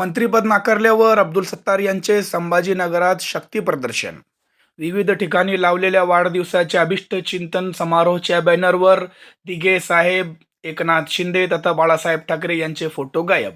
मंत्रीपद नाकारल्यावर अब्दुल सत्तार यांचे संभाजीनगरात शक्ती प्रदर्शन. विविध ठिकाणी लावलेल्या वाढदिवसाचे अभिष्ट चिंतन समारोहच्या बॅनरवर दिघे साहेब एकनाथ शिंदे तथा बाळासाहेब ठाकरे यांचे फोटो गायब.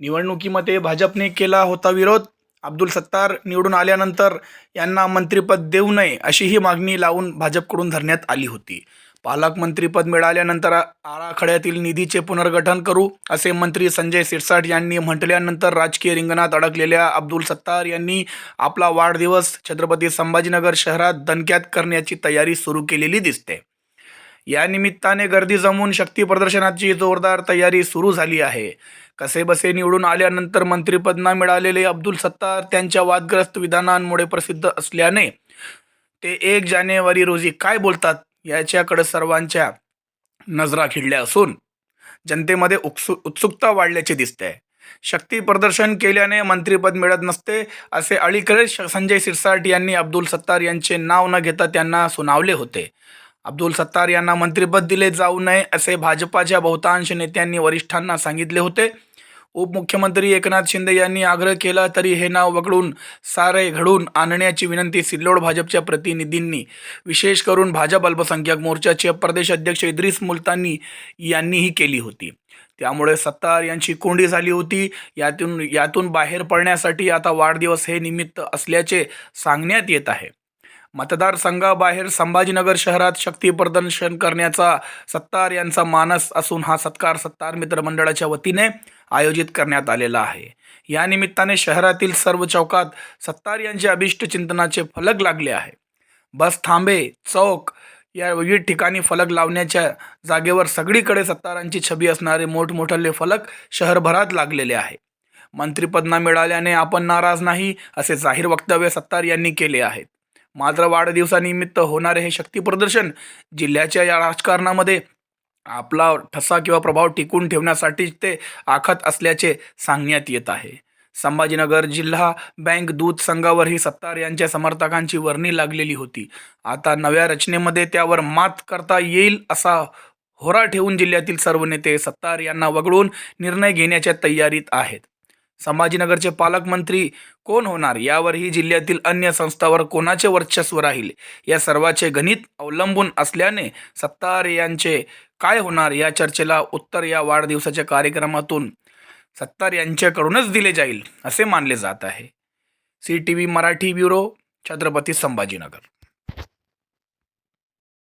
निवडणुकीमध्ये भाजपने केला होता विरोध. अब्दुल सत्तार निवडून आल्यानंतर यांना मंत्रिपद देऊ नये अशी ही मागणी लावून भाजपकडून धरण्यात आली होती. पालकमंत्रीपद मिळाल्यानंतर आराखड्यातील निधीचे पुनर्गठन करू असे मंत्री संजय सिरसाट यांनी म्हटल्यानंतर राजकीय रिंगणात अडकलेल्या अब्दुल सत्तार यांनी आपला वाढदिवस छत्रपती संभाजीनगर शहरात दणक्यात करण्याची तयारी सुरू केलेली दिसते. या निमित्ताने गर्दी जमून शक्ती प्रदर्शनाची जोरदार तयारी सुरू झाली आहे. कसेबसे निवडून आल्यानंतर मंत्रिपद न मिळालेले अब्दुल सत्तार त्यांच्या वादग्रस्त विधानांमुळे प्रसिद्ध असल्याने ते एक जानेवारी रोजी काय बोलतात? याच्याकडे सर्वांच्या नजरा खिडल्या असून जनतेमध्ये उत्सु उत्सुकता वाढल्याचे दिसते शक्ती प्रदर्शन केल्याने मंत्रीपद मिळत नसते असे अलीकडेच संजय सिरसाट यांनी अब्दुल सत्तार यांचे नाव न घेता त्यांना सुनावले होते. अब्दुल सत्तार यांना मंत्रिपद दिले जाऊ नये असे भाजपाच्या बहुतांश नेत्यांनी वरिष्ठांना सांगितले होते. उपमुख्यमंत्री एकनाथ शिंदे यांनी आग्रह केला तरी हे नाव वगळून सारे घडून आणण्याची विनंती सिल्लोड भाजपच्या प्रतिनिधींनी. विशेष करून भाजप अल्पसंख्याक मोर्चाचे प्रदेश अध्यक्ष इद्रिस मुलतानी यांनीही केली होती. त्यामुळे सत्तार यांची कोंडी झाली होती. यातून यातून बाहेर पडण्यासाठी आता वाढदिवस हे निमित्त असल्याचे सांगण्यात येत आहे. मतदारसंघाबाहेर संभाजीनगर शहरात शक्ती प्रदर्शन करण्याचा सत्तार यांचा मानस असून हा सत्कार सत्तार मित्र मंडळाच्या वतीने आयोजित करण्यात आलेला आहे. या निमित्ताने शहरातील सर्व चौकात सत्तार यांचे अभिष्ट चिंतनाचे फलक लागले आहे. बस थांबे चौक या विविध ठिकाणी फलक लावण्याच्या जागेवर सगळीकडे सत्तारांची छबी असणारे मोठमोठाले फलक शहरभरात लागलेले आहे. मंत्रिपद न मिळाल्याने आपण नाराज नाही असे जाहीर वक्तव्य सत्तार यांनी केले आहेत. मात्र वाढदिवसानिमित्त होणारे हे शक्तीप्रदर्शन जिल्ह्याच्या या राजकारणामध्ये आपला ठसा किंवा प्रभाव टिकून ठेवण्यासाठीच ते आखत असल्याचे सांगण्यात येत आहे. संभाजीनगर जिल्हा बँक दूध संघावरही सत्तार यांच्या समर्थकांची वर्णी लागलेली होती. आता नव्या रचनेमध्ये त्यावर मात करता येईल असा होरा ठेवून जिल्ह्यातील सर्व नेते सत्तार यांना वगळून निर्णय घेण्याच्या तयारीत आहेत. संभाजीनगरचे पालकमंत्री कोण होणार? यावरही जिल्ह्यातील अन्य संस्थावर कोणाचे वर्चस्व राहील? या सर्वाचे गणित अवलंबून असल्याने सत्तार यांचे काय होणार या चर्चेला उत्तर या वाढदिवसाच्या कार्यक्रमातून सत्तार यांच्याकडूनच दिले जाईल असे मानले जात आहे. C T V Marathi bureau Chhatrapati Sambhajinagar.